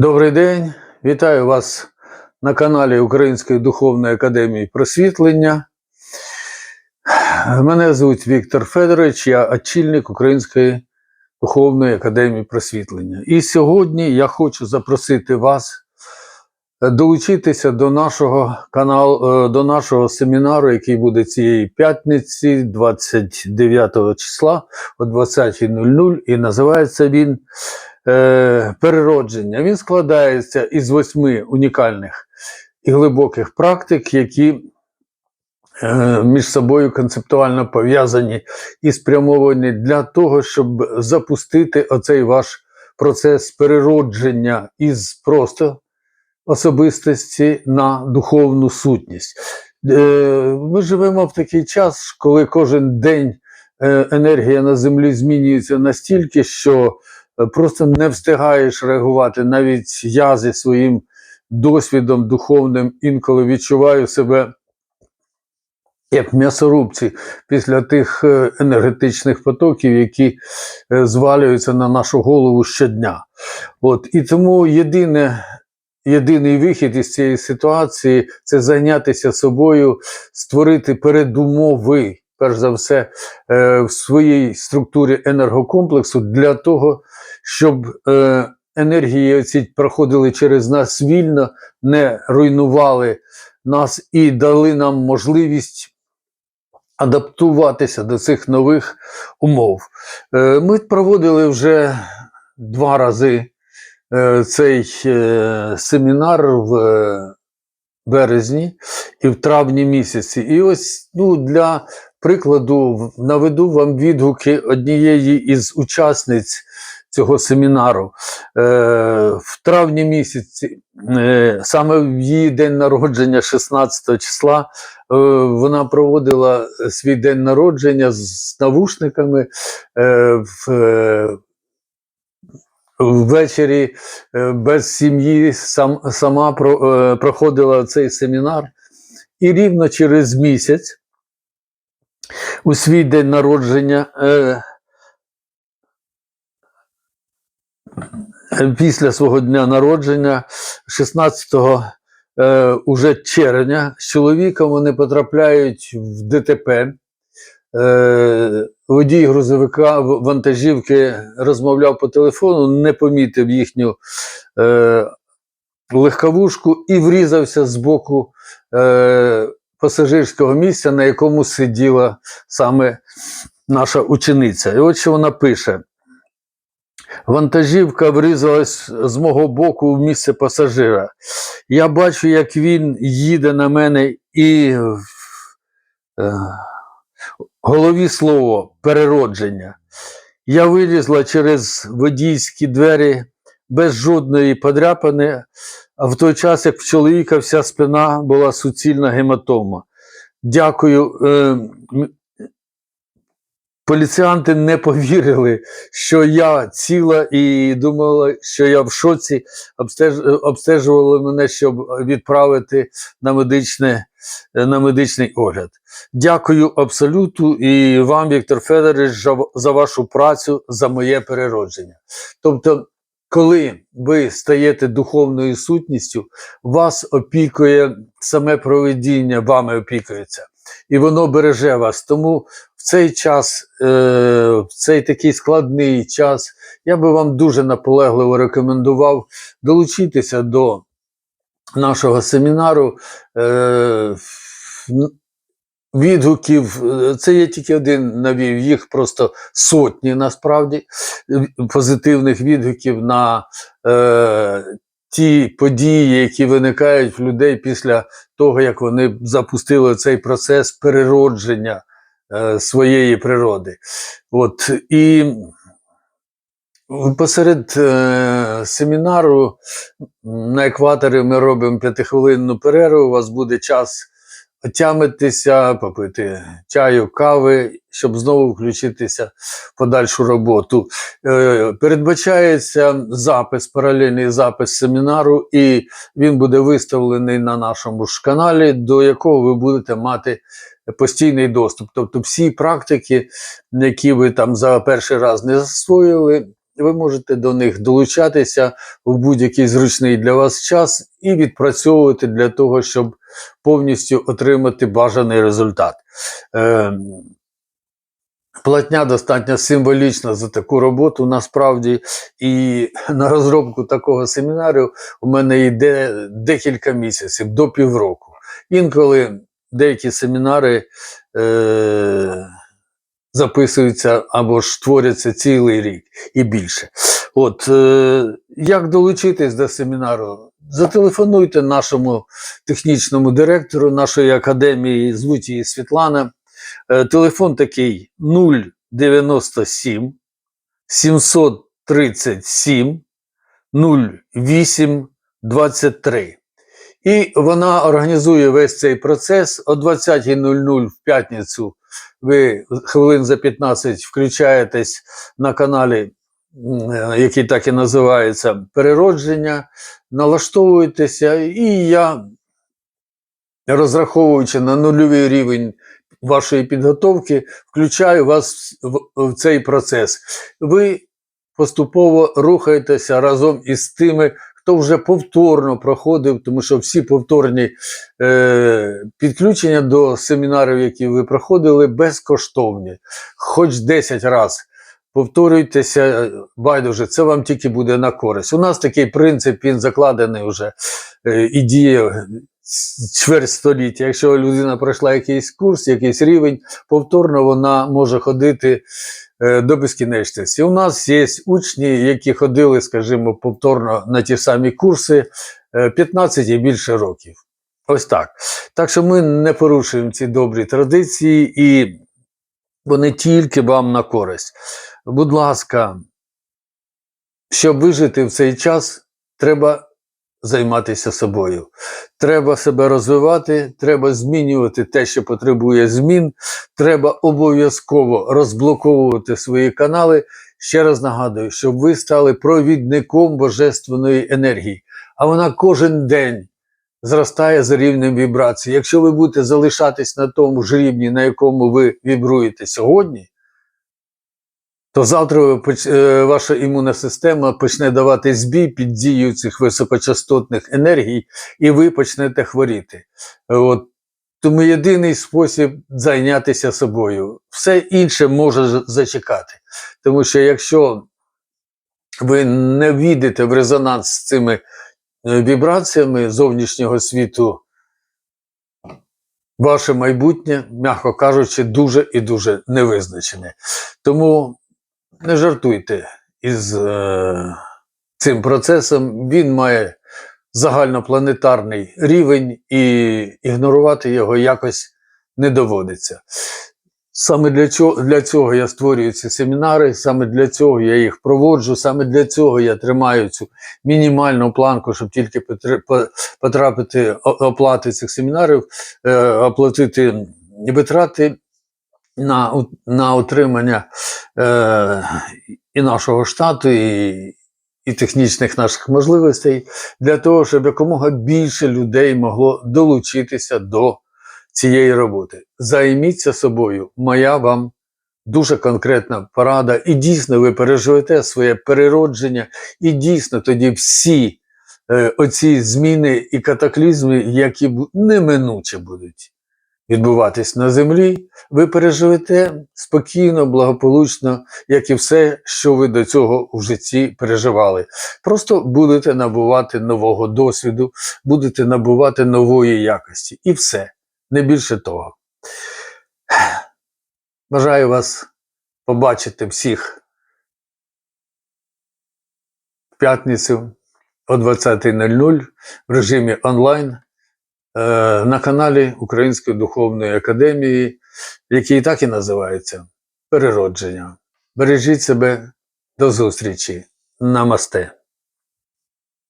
Добрий день, вітаю вас на каналі Української духовної академії просвітлення. Мене звуть Віктор Федорович, я очільник Української духовної академії просвітлення. І сьогодні я хочу запросити вас долучитися до нашого каналу, е, до нашого семінару, який буде цієї п'ятниці, 29 числа о 20.00, і називається він е, переродження. Він складається із восьми унікальних і глибоких практик, які е, між собою концептуально пов'язані і спрямовані для того, щоб запустити оцей ваш процес переродження із просто особистості на духовну сутність. Е, Ми живемо в такий час, коли кожен день енергія на землі змінюється настільки, що просто не встигаєш реагувати. Навіть я зі своїм досвідом духовним інколи відчуваю себе як м'ясорубці після тих е, енергетичних потоків, які е, звалюються на нашу голову щодня. От і тому єдине. Єдиний вихід із цієї ситуації це зайнятися собою, створити передумови, перш за все, е, в своїй структурі енергокомплексу для того, щоб е, енергії ці проходили через нас вільно, не руйнували нас і дали нам можливість адаптуватися до цих нових умов. Е, Ми проводили вже два рази е, цей е, семінар в е, березні і в травні місяці. І ось ну, для прикладу наведу вам відгуки однієї із учасниць цього семінару. Е, в травні місяці, е, саме в її день народження, 16 числа, е, вона проводила свій день народження з навушниками е, в. е, Ввечері е, без сім'ї сам, сама про, е, проходила цей семінар, і рівно через місяць, у свій день народження, е, е, після свого дня народження, 16 е, уже червня, з чоловіком вони потрапляють в ДТП. Е, водій грузовика вантажівки розмовляв по телефону, не помітив їхню е, легковушку і врізався з боку е, пасажирського місця, на якому сиділа саме наша учениця. І от що вона пише. Вантажівка врізалась з мого боку в місце пасажира. Я бачу, як він їде на мене і в е, голові слово переродження. Я вилізла через водійські двері без жодної подряпини, а в той час, як в чоловіка вся спина була суцільна гематома. Дякую. Е, поліціянти не повірили, що я ціла і думали, що я в шоці. Обстеж, обстежували мене, щоб відправити на, медичне, на медичний огляд. Дякую абсолюту і вам, Віктор Федорович, за вашу працю, за моє переродження. Тобто, коли ви стаєте духовною сутністю, вас опікує саме проведіння, вами опікується, і воно береже вас. Тому в цей час, е, в цей такий складний час, я би вам дуже наполегливо рекомендував долучитися до нашого семінару. Е, Відгуків, це я тільки один навів, їх просто сотні насправді позитивних відгуків на е, ті події, які виникають в людей після того, як вони запустили цей процес переродження е, своєї природи. От, і посеред е, семінару на екваторі ми робимо п'ятихвилинну перерву, у вас буде час отямитися, попити чаю, кави, щоб знову включитися в подальшу роботу. Е, передбачається запис, паралельний запис семінару, і він буде виставлений на нашому ж каналі, до якого ви будете мати постійний доступ. Тобто всі практики, які ви там за перший раз не засвоїли, ви можете до них долучатися в будь-який зручний для вас час і відпрацьовувати для того, щоб повністю отримати бажаний результат. Е, Платня достатньо символічна за таку роботу насправді, і на розробку такого семінару у мене йде декілька місяців до півроку. Інколи деякі семінари е, записуються або ж творяться цілий рік і більше. От е, як долучитись до семінару? Зателефонуйте нашому технічному директору нашої академії, звуть її Світлана. Е, Телефон такий 097 737 08 23. І вона організує весь цей процес о 20.00 в п'ятницю. Ви хвилин за 15 включаєтесь на каналі, який так і називається Переродження, налаштовуєтеся, і я, розраховуючи на нульовий рівень вашої підготовки, включаю вас в, в цей процес. Ви поступово рухаєтеся разом із тими, хто вже повторно проходив, тому що всі повторні е, підключення до семінарів, які ви проходили, безкоштовні. Хоч 10 разів повторюйтеся, байдуже, це вам тільки буде на користь. У нас такий принцип, він закладений вже е, і діє чверть століття. Якщо людина пройшла якийсь курс, якийсь рівень, повторно вона може ходити е, до безкінечності. У нас є учні, які ходили, скажімо, повторно на ті самі курси е, 15 і більше років. Ось так. Так що ми не порушуємо ці добрі традиції, і вони тільки вам на користь. Будь ласка, щоб вижити в цей час, треба займатися собою. Треба себе розвивати, треба змінювати те, що потребує змін. Треба обов'язково розблоковувати свої канали. Ще раз нагадую, щоб ви стали провідником божественної енергії, а вона кожен день зростає за рівнем вібрації. Якщо ви будете залишатись на тому ж рівні, на якому ви вібруєте сьогодні, то завтра поч- е, ваша імунна система почне давати збій під дією цих високочастотних енергій, і ви почнете хворіти. От. Тому єдиний спосіб зайнятися собою. Все інше може зачекати. Тому що якщо ви не війдете в резонанс з цими е, вібраціями зовнішнього світу, ваше майбутнє, м'яко кажучи, дуже і дуже невизначене. Тому не жартуйте із е, цим процесом. Він має загальнопланетарний рівень, і ігнорувати його якось не доводиться. Саме для цього, для цього я створюю ці семінари, саме для цього я їх проводжу, саме для цього я тримаю цю мінімальну планку, щоб тільки потрапити оплати цих семінарів, е, оплатити витрати на, на отримання е, і нашого штату, і, і технічних наших можливостей, для того, щоб якомога більше людей могло долучитися до цієї роботи. Займіться собою, моя вам дуже конкретна порада, і дійсно ви переживете своє переродження, і дійсно тоді всі е, оці зміни і катаклізми, які неминуче будуть відбуватись на землі, ви переживете спокійно, благополучно, як і все, що ви до цього в житті переживали. Просто будете набувати нового досвіду, будете набувати нової якості. І все, не більше того. Бажаю вас побачити всіх в п'ятницю о 20.00 в режимі онлайн на каналі Української духовної академії, який так і називається Переродження. Бережіть себе до зустрічі. Намасте.